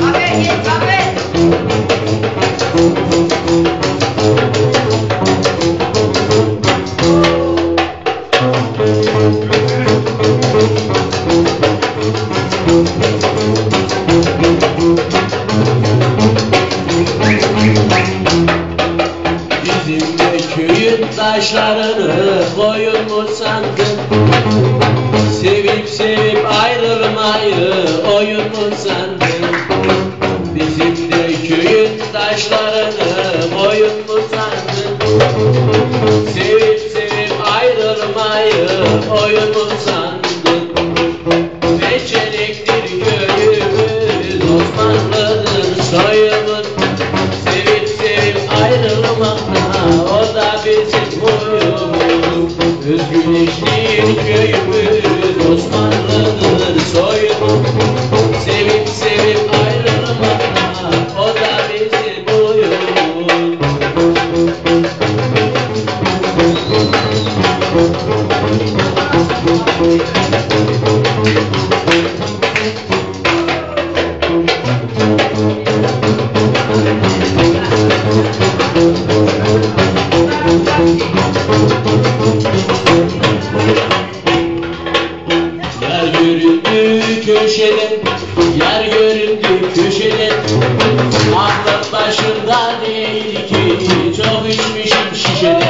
Papel, papel. boyumu sandın. Bizim de köyün taşlarını boyumu sandın. Sevip sevip ayrılmayı oyumu sandın. köşede Yer göründü köşede. Aklım başımda değil ki Çok içmişim şişede.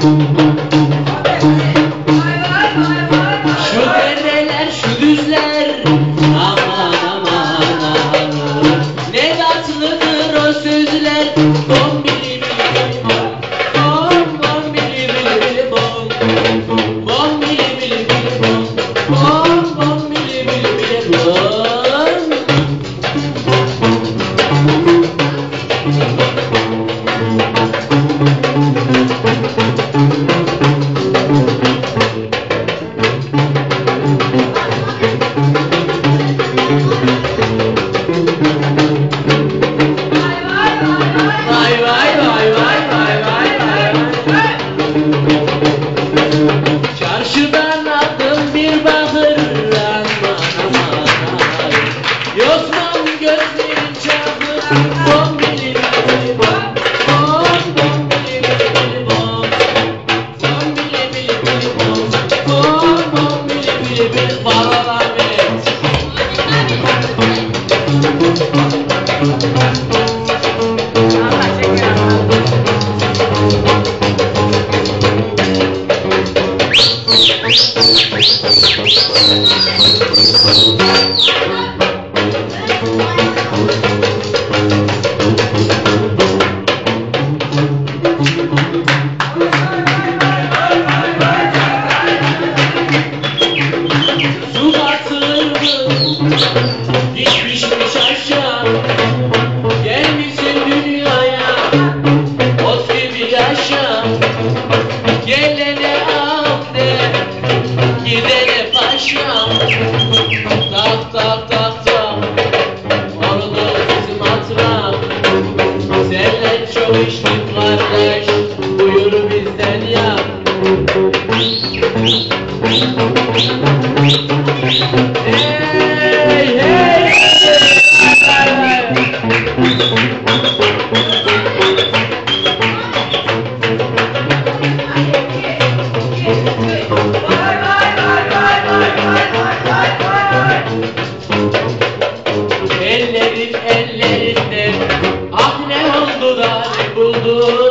Thank you. Thank you. buldum.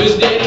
Yüzüne